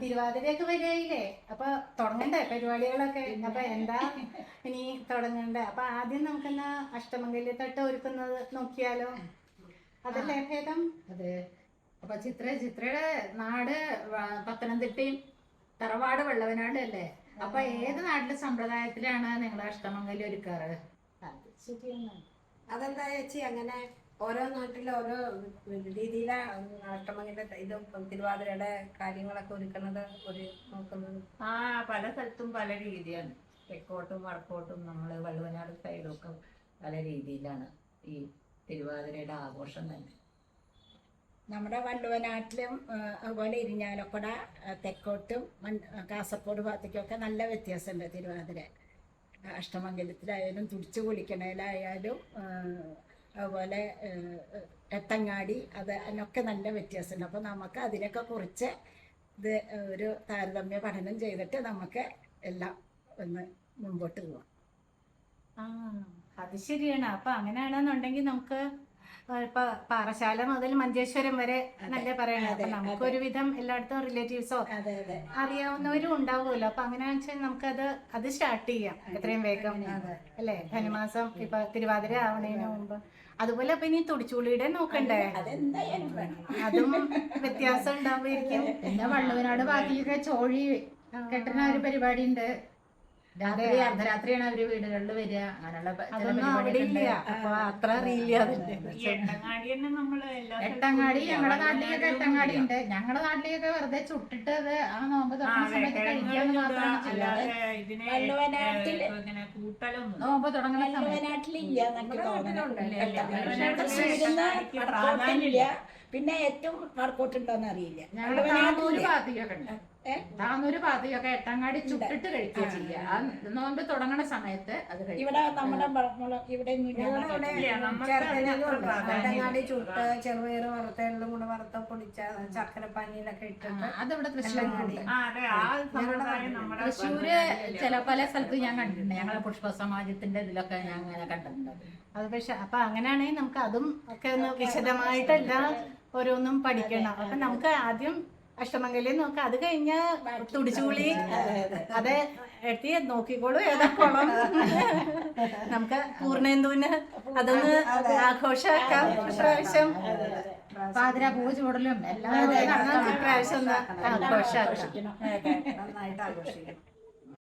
തിരുവാതിരയൊക്കെ വരികയില്ലേ അപ്പൊ തുടങ്ങണ്ടേ പരിപാടികളൊക്കെ? അപ്പൊ എന്താ ഇനി തുടങ്ങണ്ടേ? അപ്പൊ ആദ്യം നമുക്കെന്നാ അഷ്ടമംഗല്യത്തട്ട് ഒരുക്കുന്നത് നോക്കിയാലോ? അതല്ലേ ഭേദം? അതെ. അപ്പൊ ചിത്ര ചിത്രയുടെ നാട് പത്തനംതിട്ടയും തറവാട് വെള്ളവനാട് അല്ലേ? അപ്പൊ ഏത് നാട്ടിലെ സമ്പ്രദായത്തിലാണ് നിങ്ങൾ അഷ്ടമംഗലി ഒരുക്കാറ്? അത് ശരിയാണ് അതെന്താ ചേച്ചി അങ്ങനെ ഓരോ നാട്ടിലെ ഓരോ രീതിയിലാണ് അഷ്ടമംഗലിന്റെ ഇത് തിരുവാതിരയുടെ കാര്യങ്ങളൊക്കെ ഒരുക്കുന്നത് ഒരു നോക്കുന്നത്. ആ പല സ്ഥലത്തും പല രീതിയാണ്. തെക്കോട്ടും വടക്കോട്ടും നമ്മൾ വള്ളുവനാട് സൈഡും ഒക്കെ പല രീതിയിലാണ് ഈ തിരുവാതിരയുടെ ആഘോഷം തന്നെ. നമ്മുടെ വള്ളുവനാട്ടിലും അതുപോലെ ഇരിഞ്ഞാലക്കുട തെക്കോട്ടും കാസർഗോഡ് ഭാഗത്തേക്കൊക്കെ നല്ല വ്യത്യാസമുണ്ട് തിരുവാതിര. അഷ്ടമംഗലത്തിലായാലും തുടിച്ചു കുളിക്കണേലായാലും അതുപോലെ എത്തങ്ങാടി അത് അതിനൊക്കെ നല്ല വ്യത്യാസമുണ്ട്. അപ്പോൾ നമുക്ക് അതിനൊക്കെ കുറിച്ച് ഇത് ഒരു താരതമ്യ പഠനം ചെയ്തിട്ട് നമുക്ക് എല്ലാം ഒന്ന് മുമ്പോട്ട് പോവാം. ആ അത് ശരിയാണ്. അപ്പൊ അങ്ങനെയാണെന്നുണ്ടെങ്കിൽ നമുക്ക് ഇപ്പൊ പാറശാല മുതൽ മഞ്ചേശ്വരം വരെ നല്ല പറയണം? അപ്പൊ നമുക്ക്. ഒരുവിധം എല്ലായിടത്തും റിലേറ്റീവ്സോ അതെ അതെ. അറിയാവുന്നവരും ഉണ്ടാവുമല്ലോ. അപ്പൊ അങ്ങനെ വെച്ചാൽ നമുക്കത് അത് സ്റ്റാർട്ട് ചെയ്യാം എത്രയും വേഗം. അല്ലേ? ധനുമാസം ഇപ്പൊ തിരുവാതിര ആവണേന് മുമ്പ്. അതുപോലെ അപ്പൊ ഇനി തുടിച്ചുള്ളിയുടെ നോക്കണ്ടേ? അതും വ്യത്യാസം ഉണ്ടാവുമായിരിക്കും. പിന്നെ വള്ളുവനാട് ചോഴി കെട്ടുന്ന ഒരു പരിപാടി ഉണ്ട് രാത്രി അർദ്ധരാത്രിയാണ് അവർ വീടുകളിൽ വരിക. അങ്ങനെയുള്ള അത്ര അറിയില്ല എട്ടങ്ങാടി ഞങ്ങളെ ഞങ്ങളുടെ. നാട്ടിലേക്കൊക്കെ എട്ടങ്ങാടി ഉണ്ട്. ഞങ്ങളുടെ നാട്ടിലേക്കൊക്കെ വെറുതെ ചുട്ടിട്ട് അത് ആ നോമ്പ് തുറക്കുന്ന സമയത്ത് കഴിക്കാന്ന് മാത്രമാണ് അല്ലാതെ നോമ്പ് തുടങ്ങുന്ന സമയത്ത്. പിന്നെ ഏറ്റവും വർക്കൗട്ടുണ്ടോന്ന് അറിയില്ല. ഞങ്ങളുടെ താന്നൂര് ഭാഗത്തേക്കൊക്കെ ഉണ്ട്? താന്നൂര് എട്ടങ്ങാടി ചുട്ടിട്ട് കഴിക്കുക ചെയ്യുക ആ നോമ്പ് തുടങ്ങണ സമയത്ത് അത് ഇവിടെ നമ്മുടെ ഇവിടെ എട്ടങ്ങാടി ചുട്ട് ചെറുപയർ വറുത്തെല്ലാം കൂടെ വറുത്ത പൊടിച്ച ശർക്കരപ്പാനിയിലൊക്കെ ഇട്ടിട്ട് അതിവിടെ തൃശ്ശൂരുണ്ട് ആ അതെ ആ സമ്പ്രദായം നമ്മുടെ തൃശ്ശൂര് ചില പല സ്ഥലത്തും ഞാൻ കണ്ടിട്ടുണ്ട്. ഞങ്ങളെ പുഷ്പ സമാജത്തിന്റെ ഇതിലൊക്കെ ഞാൻ അങ്ങനെ കണ്ടിട്ടുണ്ട്. അത് പക്ഷെ അപ്പൊ അങ്ങനെയാണെങ്കിൽ നമുക്ക് അതും ഒക്കെ ഒന്ന് വിശദമായിട്ടെല്ലാം ഓരോന്നും പഠിക്കണം. അപ്പൊ നമുക്ക് ആദ്യം അഷ്ടമംഗലി നോക്കാം. അത് കഴിഞ്ഞ തുടിച്ചുകുളി അത് എത്തി നോക്കിക്കോളൂ ഏതാ കുളം. നമുക്ക് പൂർണേന്ദുവിന് അതൊന്ന് ആഘോഷമാക്കാം പ്രാവശ്യം പാതിര പൂ ചൂടലും എല്ലാം പ്രാവശ്യം ഒന്ന് ആഘോഷമാക്കാം നന്നായിട്ട് ആഘോഷിക്കണം.